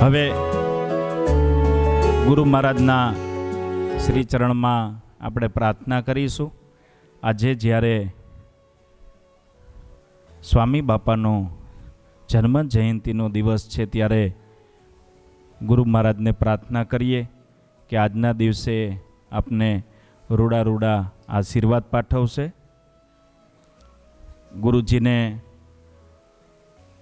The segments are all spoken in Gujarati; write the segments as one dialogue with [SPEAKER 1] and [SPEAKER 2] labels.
[SPEAKER 1] હવે ગુરુ મહારાજના શ્રી ચરણમાં આપણે પ્રાર્થના કરીશું. આજે જ્યારે સ્વામી બાપાનો જન્મ જયંતિનો દિવસ છે ત્યારે ગુરુ મહારાજને પ્રાર્થના કરીએ કે આજના દિવસે આપને રૂડા રૂડા આશીર્વાદ પાઠવશે. ગુરુજીને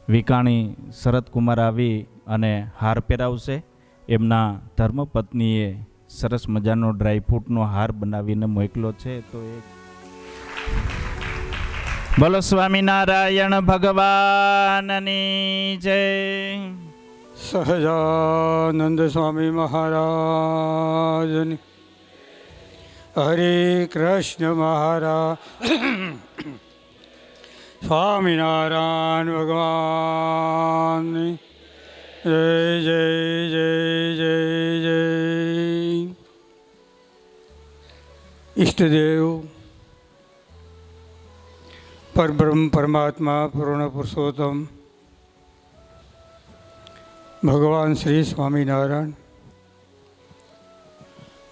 [SPEAKER 1] વિકાણી શરદકુમાર આવી અને હાર પહેરાવશે. એમના ધર્મપત્નીએ સરસ મજાનો ડ્રાયફ્રૂટનો હાર બનાવીને મોકલો છે. તો એ બોલો સ્વામિનારાયણ ભગવાનની જય.
[SPEAKER 2] સહજાનંદ સ્વામી મહારાજની. હરે કૃષ્ણ મહારાજ. સ્વામિનારાયણ ભગવાનની. જય જય જય જય જય ઈષ્ટદેવ પરબ્રહ્મ પરમાત્મા પૂર્ણ પુરુષોત્તમ ભગવાન શ્રી સ્વામિનારાયણ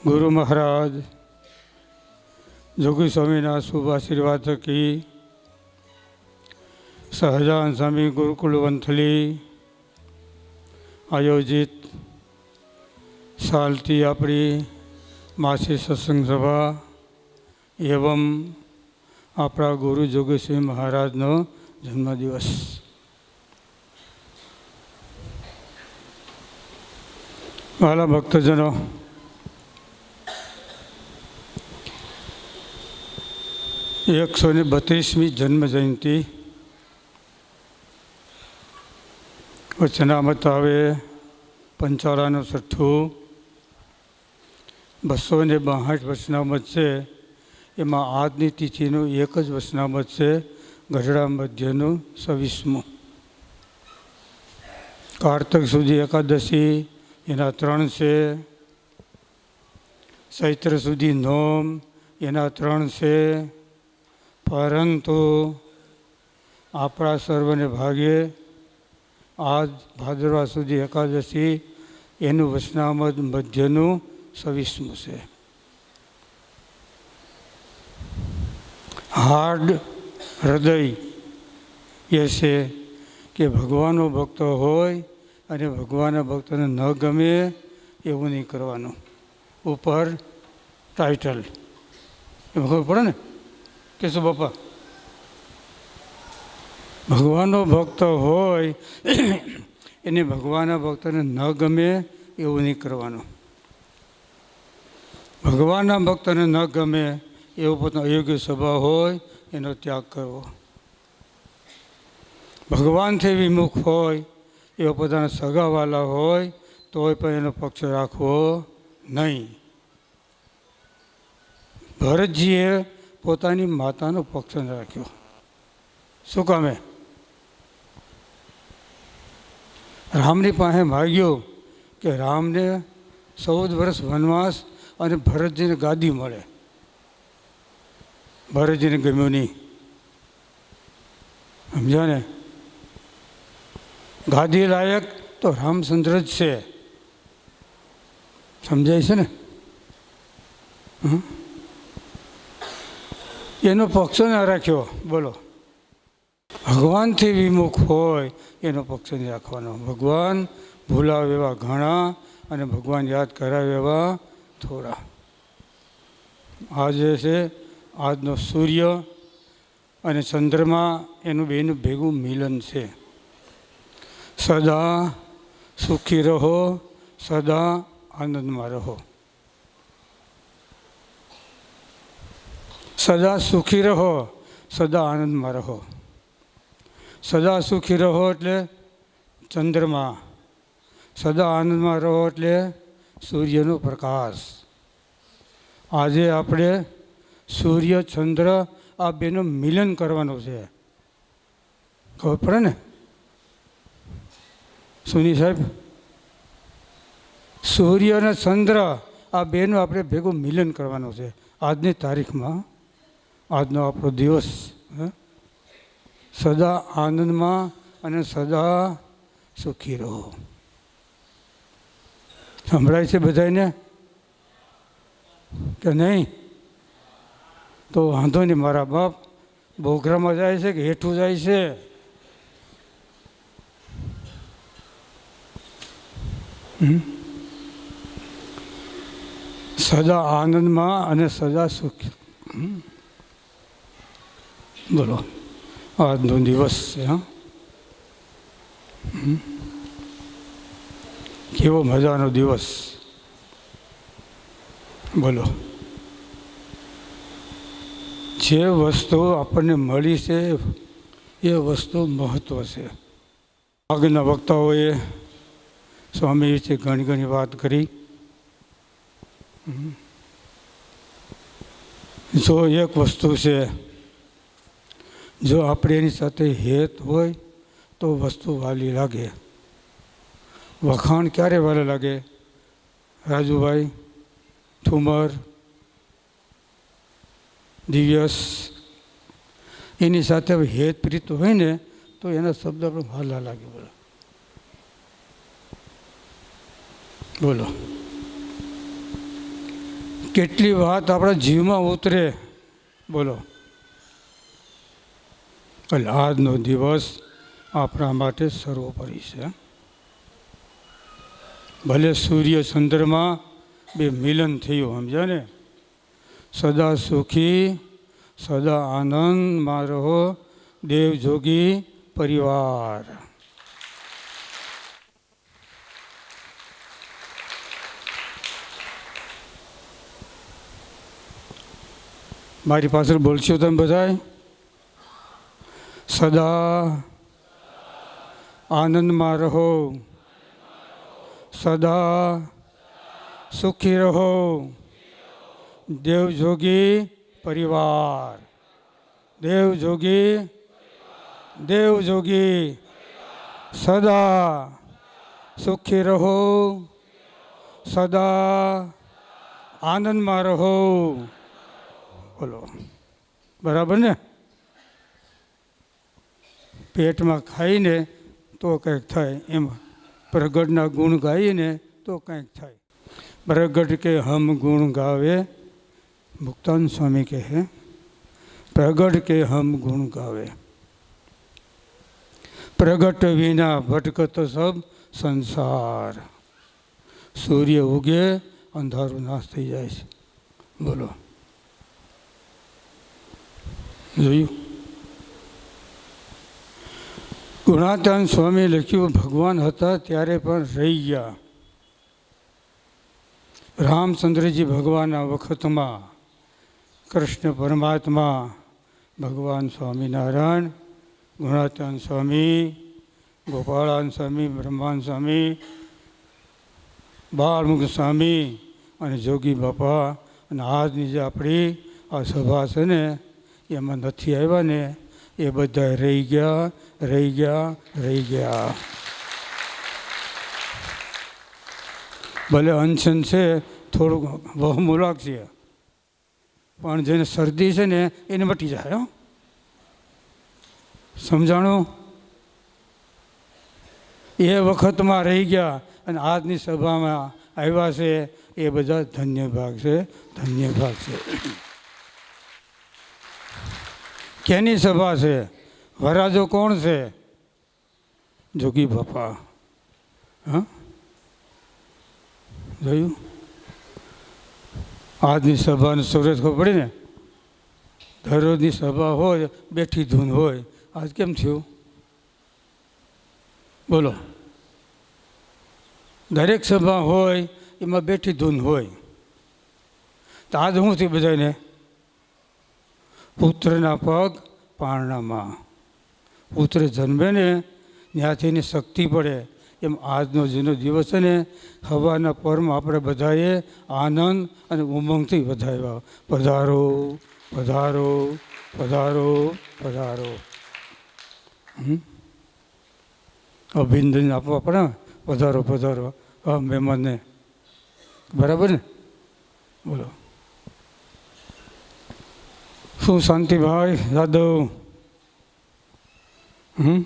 [SPEAKER 2] ગુરુ મહારાજ જોગી સ્વામીના શુભ આશીર્વાદ થકી સહજાન સ્વામી ગુરુકુળ વંથલી આયોજિત સાલથી આપણી માસી સત્સંગ સભા એવમ આપણા ગુરુ જોગેશ્વરી મહારાજનો જન્મદિવસ. વાલા ભક્તજનો, એકસો ને બત્રીસમી જન્મ જયંતિ વચનામત આવે પંચાળાનું છઠ્ઠું બસો ને બાસઠ વચનામત છે, એમાં આજની તિથિનું એક જ વચનામત છે, ગઢડા મધ્યનું છવ્વીસમું. કારતક સુધી એકાદશી, એના ત્રણ છે, ચૈત્ર સુધી નોમ, એના ત્રણ છે, પરંતુ આપણા સર્વને ભાગે આજ ભાદરવા સુધી એકાદશી, એનું વચનામત મધ્યનું છવ્વીસમું છે. હાર્ડ હૃદય એ છે કે ભગવાનનો ભક્ત હોય અને ભગવાનના ભક્તને ન ગમે એવું નહીં કરવાનું. ઉપર ટાઇટલ એમાં ખબર પડે ને? કે શું બાપા? ભગવાનનો ભક્ત હોય, એને ભગવાનના ભક્તને ન ગમે એવું નહીં કરવાનું. ભગવાનના ભક્તને ન ગમે એવો પોતાનો અયોગ્ય સ્વભાવ હોય, એનો ત્યાગ કરવો. ભગવાનથી વિમુખ હોય, એવો પોતાના સગાવાલા હોય, તોય પણ એનો પક્ષ રાખવો નહીં. ભરતજીએ પોતાની માતાનો પક્ષ રાખ્યો. શું કામે રામની પાસે માગ્યો કે રામને ચૌદ વર્ષ વનવાસ અને ભરતજીને ગાદી મળે. ભરતજીને ગમ્યું નહીં. સમજ્યા ને? ગાદી લાયક તો રામચંદ્ર જ છે. સમજાય છે ને? એનો પક્ષો ના રાખ્યો. બોલો. ભગવાનથી વિમુખ હોય, એનો પક્ષ નહીં રાખવાનો. ભગવાન ભૂલાવે એવા ઘણા અને ભગવાન યાદ કરાવે એવા થોડા. આજે છે, આજનો સૂર્ય અને ચંદ્રમા એનું બેનું ભેગું મિલન છે. સદા સુખી રહો, સદા આનંદમાં રહો. સદા સુખી રહો, સદા આનંદમાં રહો. સદા સુખી રહો એટલે ચંદ્રમા. સદા આનંદમાં રહો એટલે સૂર્યનો પ્રકાશ. આજે આપણે સૂર્ય, ચંદ્ર આ બેનું મિલન કરવાનું છે. ખબર પડે ને? સુની સાહેબ, સૂર્ય અને ચંદ્ર આ બેનું આપણે ભેગું મિલન કરવાનું છે. આજની તારીખમાં. આજનો આપણો દિવસ, હે? સદા આનંદમાં અને સદા સુખી રહો. સંભળાય છે બધાને કે નહીં? તો વાંધો નહીં, મારા બાપ બોગરામાં જાય છે કે હેઠું જાય છે? સદા આનંદમાં અને સદા સુખ. બોલો. આજનો દિવસ છે, હા. કેવો મજાનો દિવસ. બોલો. જે વસ્તુ આપણને મળી છે, એ વસ્તુ મહત્વ છે. આગળના વક્તાઓએ સ્વામી વિશે ઘણી ઘણી વાત કરી. જો એક વસ્તુ છે જો આપણે એની સાથે હેત હોય તો વસ્તુ વાલી લાગે. વખાણ ક્યારે વાલે લાગે? રાજુભાઈ, ઠુમર, દિવ્યસ. એની સાથે હેત પ્રીત હોય ને તો એના શબ્દ આપણે વાલા લાગે બોલો. બોલો. કેટલી વાત આપણા જીવમાં ઉતરે. બોલો. એટલે આજનો દિવસ આપણા માટે સર્વોપરી છે. ભલે સૂર્ય ચંદ્રમાં બે મિલન થયું, સમજ્યા ને? સદા સુખી, સદા આનંદમાં રહો દેવ જોગી પરિવાર. મારી પાછળ બોલશો તમે બધાય? સદા આનંદમાં રહો. સદા સુખી રહો. દેવ જોગી પરિવાર. દેવ જોગી દેવ જોગી સદા સુખી રહો. સદા આનંદમાં રહો. બોલો. બરાબર ને? પેટમાં ખાઈને તો કંઈક થાય. એમાં પ્રગટના ગુણ ગાઈને તો કંઈક થાય. પ્રગટ કે હમ ગુણ ગાવે, મુક્તાન સ્વામી કહે પ્રગટ કે હમ ગુણ ગાવે. પ્રગટ વિના ભટકતો સબ સંસાર. સૂર્ય ઉગે, અંધારું નાશ થઈ જાય છે. બોલો. જોયું? ગુણાતાન સ્વામી લખ્યું, ભગવાન હતા ત્યારે પણ રહી ગયા. રામચંદ્રજી ભગવાનના વખતમાં કૃષ્ણ પરમાત્મા, ભગવાન સ્વામિનારાયણ ગુણાતન સ્વામી, ગોપાળાન સ્વામી, બ્રહ્માન સ્વામી, બાળમુખ સ્વામી અને જોગી બાપા અને આજની જે આપણી આ સભા છે ને, એમાં નથી આવ્યા ને એ બધા રહી ગયા રહી ગયા રહી ગયા. ભલે અનશન છે, થોડુંક વહમું લાગશે. પણ જેને શરદી છે ને, એને મટી જાય સમજાણું? એ વખતમાં રહી ગયા અને આજની સભામાં આવ્યા છે, એ બધા ધન્ય ભાગ છે, ધન્ય ભાગ છે. કેની સભા છે? વરાજો કોણ છે? જોગી બાપા. હા? જોયું? આજની સભાનું સુરત ખબર પડી ને? દરરોજની સભા હોય, બેઠી ધૂન હોય. આજ કેમ થયું? બોલો. દરેક સભા હોય, એમાં બેઠી ધૂન હોય. તો આજ શું થયું બધાને પુત્રના પગ પારણામાં. પુત્ર જન્મે ને ત્યાંથી શક્તિ પડે. એમ આજનો જૂનો દિવસ છે ને હવાના પરમાં આપણે બધાએ આનંદ અને ઉમંગથી વધાવ્યા. પધારો પધારો પધારો પધારો? અભિનંદન આપવા પડે પધારો પધારો. હા, મહેમાનને. બરાબર ને? બોલો. શું શાંતિભાઈ યાદવ હમ?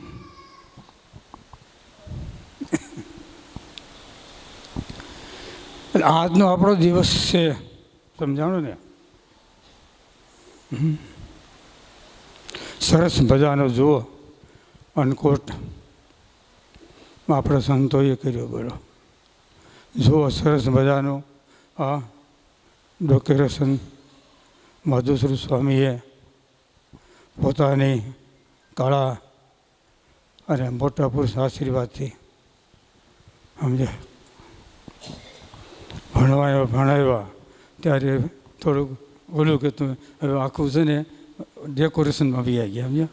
[SPEAKER 2] એટલે આજનો આપણો દિવસ છે, સમજાણું ને? સરસ મજાનો જુઓ, અનકોટ. આપણા સંતોએ કર્યો બોલો. જુઓ સરસ મજાનો આ ડોકેરેશન. મધુશ્રી સ્વામીએ પોતાની કળા અને મોટા પુરુષ આશીર્વાદથી સમજે. ભણવાયો, ભણાવ્યા, ત્યારે થોડુંક ઓલું કે તું હવે આખું છે ને ડેકોરેશનમાં બી આવી ગયા, સમજ્યા?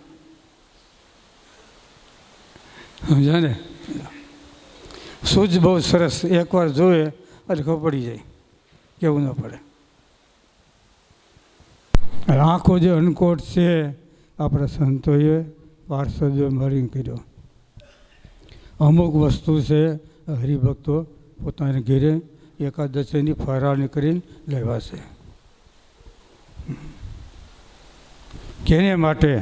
[SPEAKER 2] સમજ્યા ને? સૂજ બહુ સરસ, એકવાર જોવે એટલે ખબર પડી જાય, કેવું ન પડે. આખો જે અનકોટ છે, આપણા સંતોએ પાર્ષદોએ મળીને કર્યો. અમુક વસ્તુ છે, હરિભક્તો પોતાને ઘેરે એકાદશીની ફરાળની કરીને લેવા છે. કેને માટે?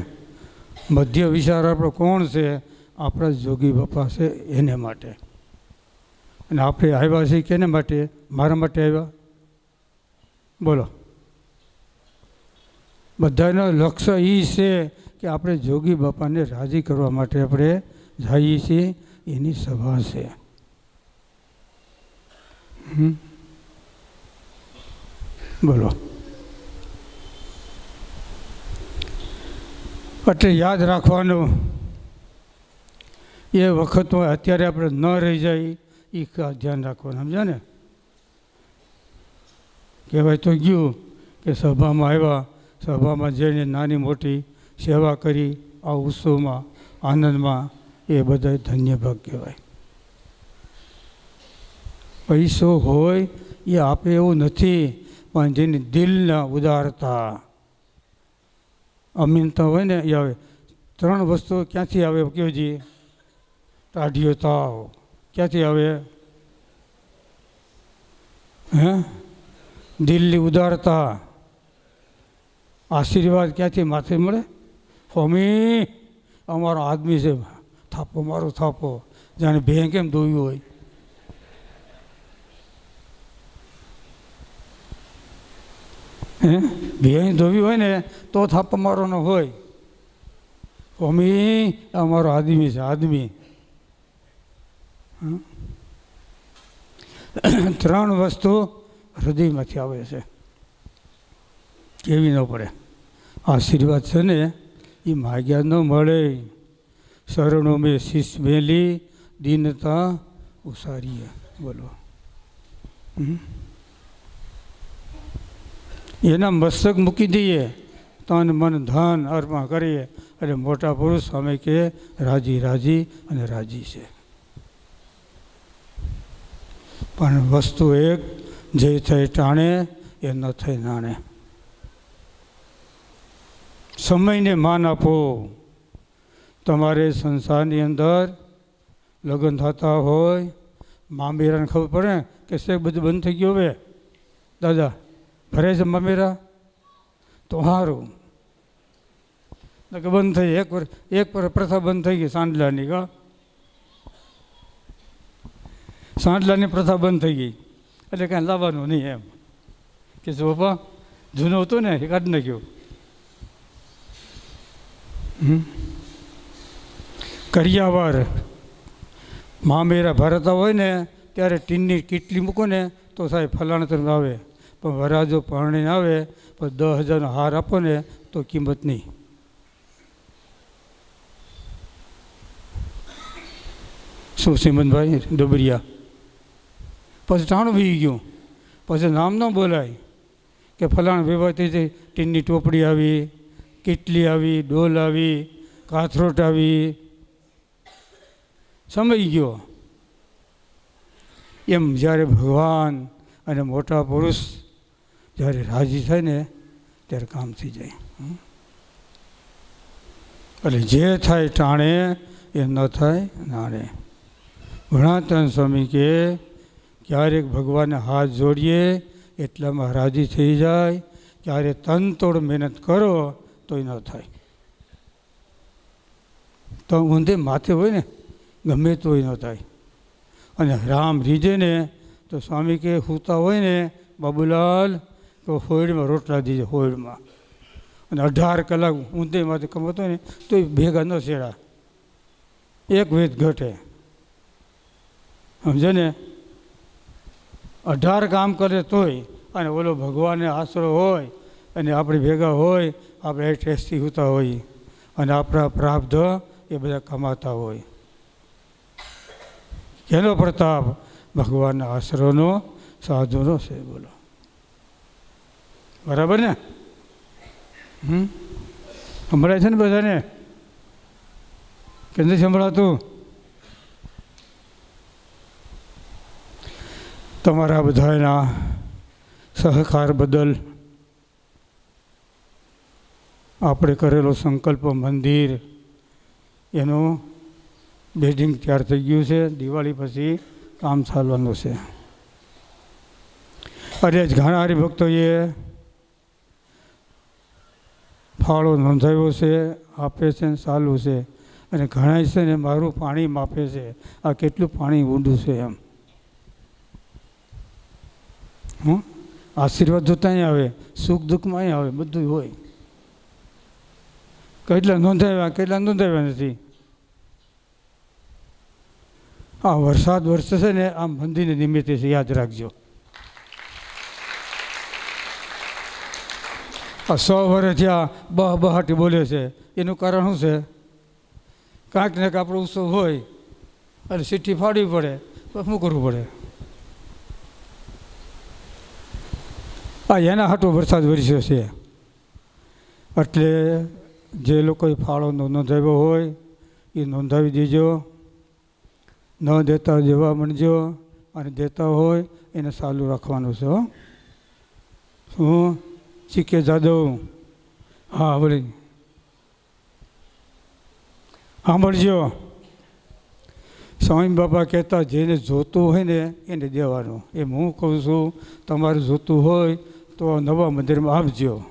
[SPEAKER 2] મધ્ય વિચાર આપણો કોણ છે? આપણા જોગી બાપા છે એને માટે. અને આપણે આવ્યા છીએ કેને માટે? મારા માટે આવ્યા? બોલો. બધાનો લક્ષ્ય એ છે કે આપણે જોગી બાપાને રાજી કરવા માટે આપણે જઈએ છીએ, એની સભા છે? બોલો. એટલે યાદ રાખવાનું, એ વખતમાં અત્યારે આપણે ન રહી જાય, એ ધ્યાન રાખવાનું, સમજ્યા ને? કહેવાય તો ગયું કે સભામાં આવ્યા સભામાં જઈને નાની મોટી સેવા કરી આ ઉત્સવમાં, આનંદમાં એ બધા ધન્ય ભાગ કહેવાય. પૈસો હોય એ આપે એવું નથી, પણ જેની દિલના ઉદારતા, અમીનતા હોય ને એ આવે. ત્રણ વસ્તુ ક્યાંથી આવે કેવજી ટાઢીઓ તાવ. ક્યાંથી આવે? હે? દિલની ઉદારતા. આશીર્વાદ ક્યાંથી માથે મળે? સ્વામી, અમારો આદમી છે. થાપો, મારો થાપો. જાણે ભેં કેમ ધોયું હોય? હે? ભેં ધોવી હોય ને, તો થાપો મારો ન હોય. સ્વામી, અમારો આદમી છે, આદમી? ત્રણ વસ્તુ હૃદયમાંથી આવે છે. કેવી ન પડે. આશીર્વાદ છે ને, એ માગ્યા ન મળે. શરણો મેં શીશ મેલી, દીનતા ઉસારીએ. બોલો? એના મસ્તક મૂકી દઈએ. તન મન ધન અર્પણ કરીએ. અને મોટા પુરુષ સામે કે રાજી રાજી અને રાજી છે. પણ વસ્તુ એક, જે થઈ ટાણે, એ ન થઈ નાણે. સમયને માન આપો. તમારે સંસારની અંદર લગ્ન થતા હોય, મામેરાને ખબર પડે કે શેક બધું બંધ થઈ ગયું હવે? દાદા, ભરે છે મામેરા? તો સારું કે બંધ થઈ, એક વર્ષ એક પર પ્રથા બંધ થઈ ગઈ સાંડલાની કા સાંડલાની પ્રથા બંધ થઈ ગઈ. એટલે કાંઈ લાવવાનું નહીં એમ. કે જો બાપા, જૂનું હતું ને, એ કાઢી નાખ્યું. કરિયાવર મામેરા ભરતા હોય ને, ત્યારે ટીનની કીટલી મૂકો ને, તો સાહેબ ફલાણ તરફ આવે. પણ વરાજો પરણીને આવે, પણ દસ હજારનો હાર આપો ને, તો કિંમત નહીં. શું સિમંતભાઈ ડબરિયા. પછી ટાણું વી ગયું. પછી નામ ન બોલાય. કે ફલાણ વિવાહથી જે ટીનની ટોપડી આવી. કીટલી આવી, ડોલ આવી, કાથરોટ આવી. સમય ગયો. એમ જ્યારે ભગવાન અને મોટા પુરુષ જ્યારે રાજી થાય ને, ત્યારે કામ થઈ જાય. એટલે જે થાય ટાણે, એ ન થાય નાણે. ઘણાતન સ્વામી કે, ક્યારેક ભગવાનને હાથ જોડીએ, એટલામાં રાજી થઈ જાય. ક્યારે તનતોડ મહેનત કરો તોય ન થાય. તો ઊંધે માથે હોય ને, ગમે તોય ન થાય. અને રામ રીજે ને, તો સ્વામી કે સૂતા હોય ને, બાબુલાલ, તો હોયડમાં રોટલા દીધે હોયડમાં અને અઢાર કલાક ઊંધે માથે કમતો ને તો ભેગા ન છેડા એક વેદ ઘટે. સમજે ને? અઢાર કામ કરે તોય, અને ઓલો ભગવાનને આશરો હોય, અને આપણે ભેગા હોય આપણે ટેસ્ટી હોતા હોય અને આપણા પ્રાપ્ત એ બધા કમાતા હોય. કેનો પ્રતાપ ભગવાનના આશરોનો સાધુનો છે, બોલો. બરાબર ને? હમ? સંભળાય છે ને બધાને? કે નથી સંભળાતું? તમારા બધાના સહકાર બદલ આપણે કરેલો સંકલ્પ, મંદિર, એનું બિલ્ડિંગ તૈયાર થઈ ગયું છે. દિવાળી પછી કામ ચાલવાનું છે. અરે ઘણા હરિભક્તોએ ફાળો નોંધાયો છે, આપે છે ને ચાલુ છે. અને ઘણા છે ને મારું પાણી માપે છે. આ કેટલું પાણી ઊંડું છે એમ. હં આશીર્વાદ જોતા આવે, સુખ દુઃખમાં આવે બધું હોય. કેટલા નોંધાવ્યા કેટલા નોંધાવ્યા નથી? આ વરસાદ વરસશે ને, આમ મંદિરને નિમિત્તે છે, યાદ રાખજો. આ સો વર્ષ થયા બહ બહાટી બોલે છે. એનું કારણ શું છે? કાંઈક ને આપણો ઉત્સવ હોય, અને સીઠી ફાડવી પડે, તો શું કરવું પડે? આ એના હાટો વરસાદ વરસ્યો છે. એટલે જે લોકોએ ફાળો નોંધાવ્યો હોય, એ નોંધાવી દેજો. ન દેતા દેવા મળજો અને દેતા હોય, એને ચાલુ રાખવાનું છે, હો. ચીકે જાદવ. હા વળી સાંભળજો. સ્વામી બાપા કહેતા, જેને જોતું હોય ને, એને દેવાનું. એમ હું કહું છું, તમારે જોતું હોય તો નવા મંદિરમાં આપજો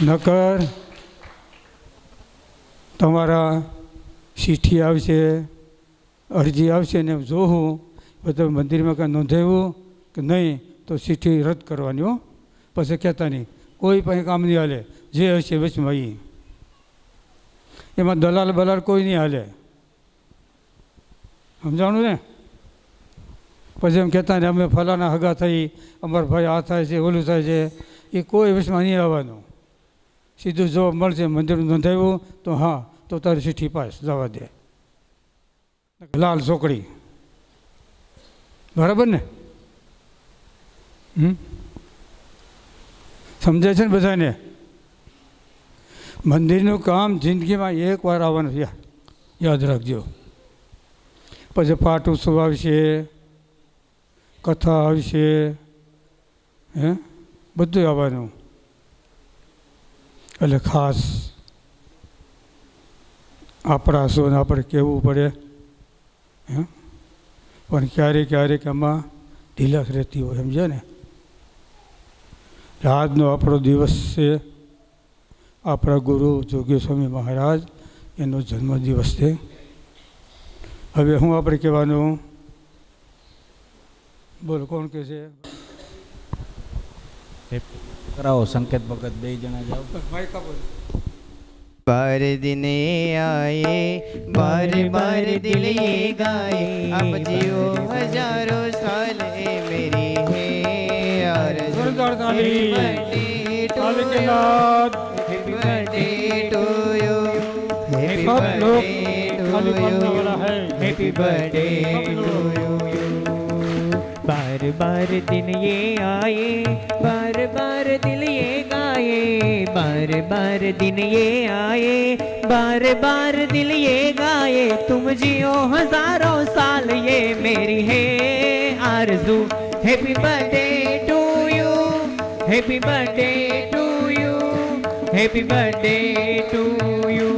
[SPEAKER 2] નકર તમારા ચીઠી આવશે, અરજી આવશે ને જોવું બધા મંદિરમાં કાંઈ નોંધાવ્યું કે નહીં, તો ચીઠી રદ કરવાની હો. પછી કહેતા નહીં, કોઈ પાસે કામ નહીં હાલે, જે હશે વચમાં એ એમાં દલાલ બલાલ કોઈ નહીં હાલે. સમજાણું ને? પછી એમ કહેતા ને, અમે ફલાના હગા થઈ, અમારા ભાઈ આ થાય છે, ઓલું થાય છે, એ કોઈ વચમાં નહીં આવવાનું. સીધું જવાબ મળશે મંદિર નોંધાવ્યું તો હા, તો તારી ચિઠ્ઠી પાસ, જવા દે. લાલ ચોકડી બરાબર ને? સમજાય છે ને બધાને? મંદિરનું કામ જિંદગીમાં એકવાર આવવાનું છે. યાદ રાખજો. પછી પાઠ ઉત્સવ આવશે, કથા આવશે, હે? બધું આવવાનું. એટલે ખાસ આપણા શું આપણે કહેવું પડે, હે? પણ ક્યારેક ક્યારેક એમાં ઢીલક રહેતી હોય સમજે ને? આજનો આપણો દિવસ છે, આપણા ગુરુ જોગી સ્વામી મહારાજ, એનો જન્મદિવસ છે. હવે હું આપણે કહેવાનું, બોલો, કોણ કહે છે?
[SPEAKER 1] કરાવો સંકેત ભગત બે જણા જાઓ
[SPEAKER 2] માઇક આપો
[SPEAKER 3] बार दिन आए बार बार दिल ये गाए अब जियो हजारों साल ए मेरी है आरज़ू।
[SPEAKER 2] जोरदार ताली।
[SPEAKER 3] Happy birthday to
[SPEAKER 2] ताली के
[SPEAKER 3] you.
[SPEAKER 2] साथ
[SPEAKER 3] Happy birthday to
[SPEAKER 4] बार बार दिन ये आए बार बार दिल ये गाए बार बार दिन ये आए बार बार दिल ये गाए, तुम जियो हज़ारों साल ये मेरी है आरज़ू। Happy birthday to you happy birthday to you happy birthday to you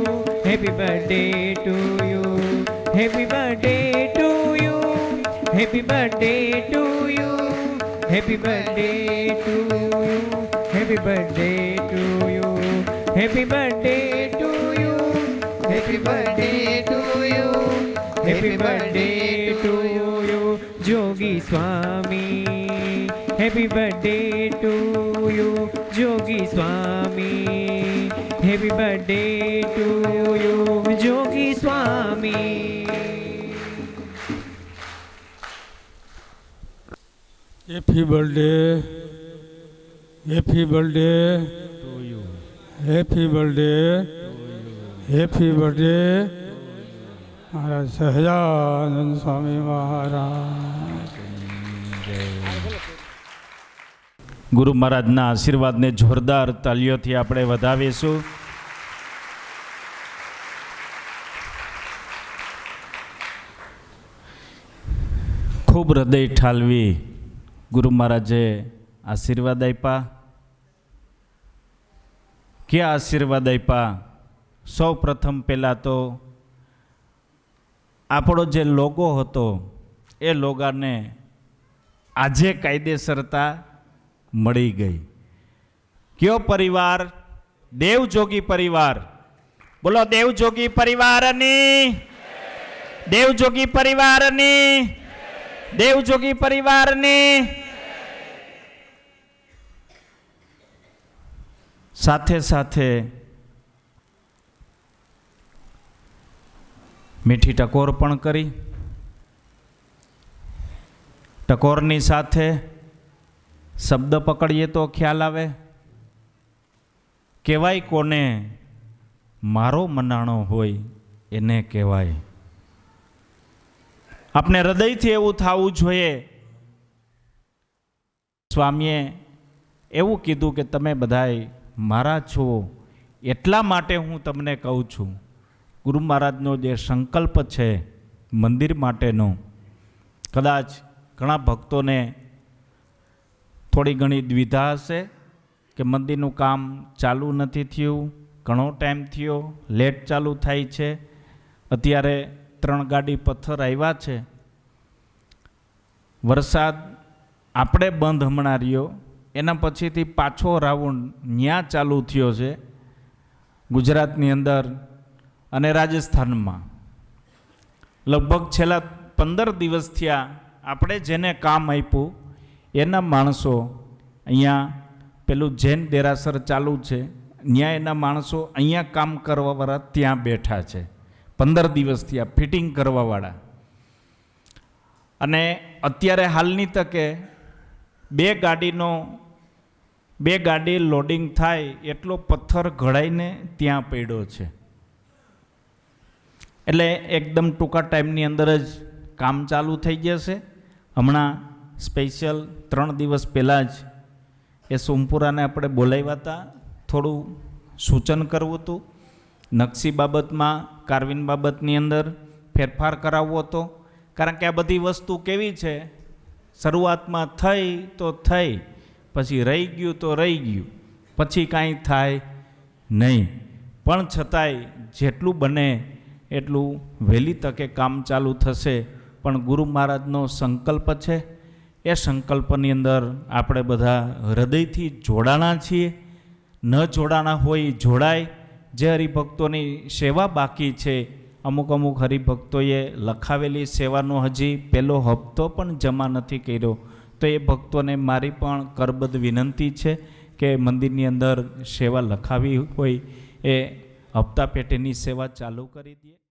[SPEAKER 4] happy birthday to you happy birthday to Happy birthday to you. Happy birthday to you. Happy birthday to you. Happy birthday to you.
[SPEAKER 3] Happy birthday to you.
[SPEAKER 4] Happy birthday to you. Jogi Swami. Happy birthday to you. Jogi Swami. Happy birthday to you. Jogi
[SPEAKER 2] Swami. Happy birthday happy birthday happy birthday happy birthday મારા સહજાનંદ સ્વામી મહારાજ
[SPEAKER 1] ગુરુ મહારાજના આશીર્વાદને જોરદાર તાલીઓથી આપણે વધાવીશું. ખૂબ હૃદય ઠાલવી. ગુરુ મહારાજે આશીર્વાદ આપ્યા. ક્યાં આશીર્વાદ આપ્યા? સૌ પ્રથમ પહેલાં તો આપણો જે લોગો હતો, એ લોગાને આજે કાયદેસરતા મળી ગઈ. કયો પરિવાર? દેવજોગી પરિવાર. બોલો, દેવજોગી પરિવારની દેવજોગી પરિવારની દેવજોગી પરિવારની સાથે સાથે મીઠી ટકોર પણ કરી. ટકોરની સાથે શબ્દ પકડીએ તો ખ્યાલ આવે. કહેવાય કોને, મારો મનાણો હોય એને કહેવાય. આપણે હૃદયથી એવું થવું જોઈએ. સ્વામીએ એવું કીધું કે તમે બધાય મારા છો, એટલા માટે હું તમને કહું છું. ગુરુ મહારાજનો જે સંકલ્પ છે, મંદિર માટેનો, કદાચ ઘણા ભક્તોને થોડી ઘણી દ્વિધા હશે કે મંદિરનું કામ ચાલુ નથી થયું, ઘણો ટાઈમ થયો, લેટ ચાલુ થાય છે. અત્યારે ત્રણ ગાડી પથ્થર આવ્યા છે. વરસાદ આપણે બંધ હમણાં રહ્યો. એના પછીથી પાછો રાઉન્ડ ન્યા ચાલુ થયો છે ગુજરાતની અંદર અને રાજસ્થાનમાં. લગભગ છેલ્લા પંદર દિવસ થયા આપણે જેને કામ આપ્યું, એના માણસો અહીંયા પેલું જૈન દેરાસર ચાલુ છે ત્યાં એના માણસો અહીંયા કામ કરવાવાળા ત્યાં બેઠા છે. પંદર દિવસ થયા ફિટિંગ કરવાવાળા. અને અત્યારે હાલની તકે બે ગાડીનો બે ગાડી લોડિંગ થાય એટલો પથ્થર ઘડાઈને ત્યાં પડ્યો છે. એટલે એકદમ ટૂંકા ટાઈમની અંદર જ કામ ચાલુ થઈ જશે. હમણાં સ્પેશિયલ ત્રણ દિવસ પહેલાં જ એ સોમપુરાને આપણે બોલાવ્યા હતા. થોડું સૂચન કરવું હતું. નકશી બાબતમાં, કાર્વિન બાબતની અંદર ફેરફાર કરાવવો હતો. કારણ કે આ બધી વસ્તુ કેવી છે? શરૂઆતમાં થઈ તો થઈ. પછી રહી ગયું તો રહી ગયું, પછી કાંઈ થાય નહીં. પણ છતાંય જેટલું બને એટલું વહેલી તકે કામ ચાલુ થશે. પણ ગુરુ મહારાજનો સંકલ્પ છે. એ સંકલ્પની અંદર આપણે બધા હૃદયથી જોડાણા છીએ. ન જોડાણા હોય જોડાય. જે હરિભક્તોની સેવા બાકી છે, અમુક અમુક હરિભક્તોએ લખાવેલી સેવાનો હજી પહેલો હપ્તો પણ જમા નથી કર્યો. તો એ ભક્તોને મારી પણ કરબદ્ધ વિનંતી છે કે મંદિરની અંદર સેવા લખાવી હોય, એ હપ્તા પેટેની સેવા ચાલુ કરી દઈએ